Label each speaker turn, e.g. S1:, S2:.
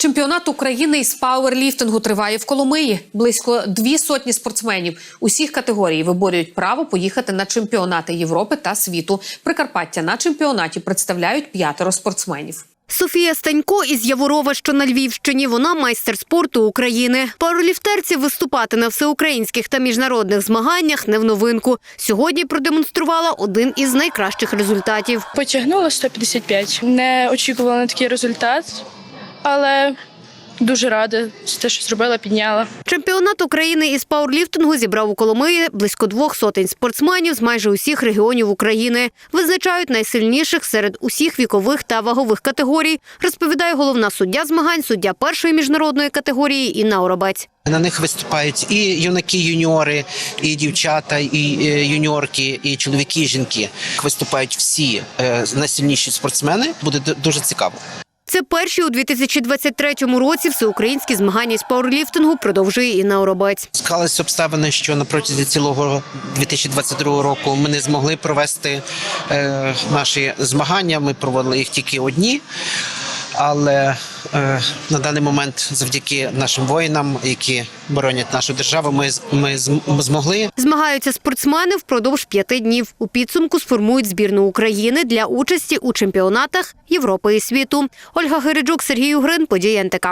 S1: Чемпіонат України із пауерліфтингу триває в Коломиї. Близько дві сотні спортсменів усіх категорій виборюють право поїхати на чемпіонати Європи та світу. Прикарпаття на чемпіонаті представляють п'ятеро спортсменів.
S2: Софія Станько із Яворова, що на Львівщині. Вона майстер спорту України. Пауерліфтерці виступати на всеукраїнських та міжнародних змаганнях не в новинку. Сьогодні продемонструвала один із найкращих результатів.
S3: Потягнула 155. Не очікувала на такий результат, але дуже рада за те, що зробила, підняла.
S2: Чемпіонат України із пауерліфтингу зібрав у Коломиї близько двох сотень спортсменів з майже усіх регіонів України. Визначають найсильніших серед усіх вікових та вагових категорій, розповідає головна суддя змагань, суддя першої міжнародної категорії Інна Оробець.
S4: На них виступають і юнаки, юніори, і дівчата, і е, юніорки, і чоловіки, і жінки. Виступають всі е, найсильніші спортсмени. Буде дуже цікаво.
S2: Це перші у 2023 році всеукраїнські змагання з пауерліфтингу продовжує Інна Оробець.
S4: Склалися обставини, що на протязі цілого 2022 року ми не змогли провести е, наші змагання. Ми проводили їх тільки одні. Але е, на даний момент, завдяки нашим воїнам, які боронять нашу державу, ми, ми змогли
S2: Змагаються спортсмени впродовж п'яти днів. У підсумку сформують збірну України для участі у чемпіонатах Європи і світу. Ольга Гириджук, Сергій Угрин, події НТК.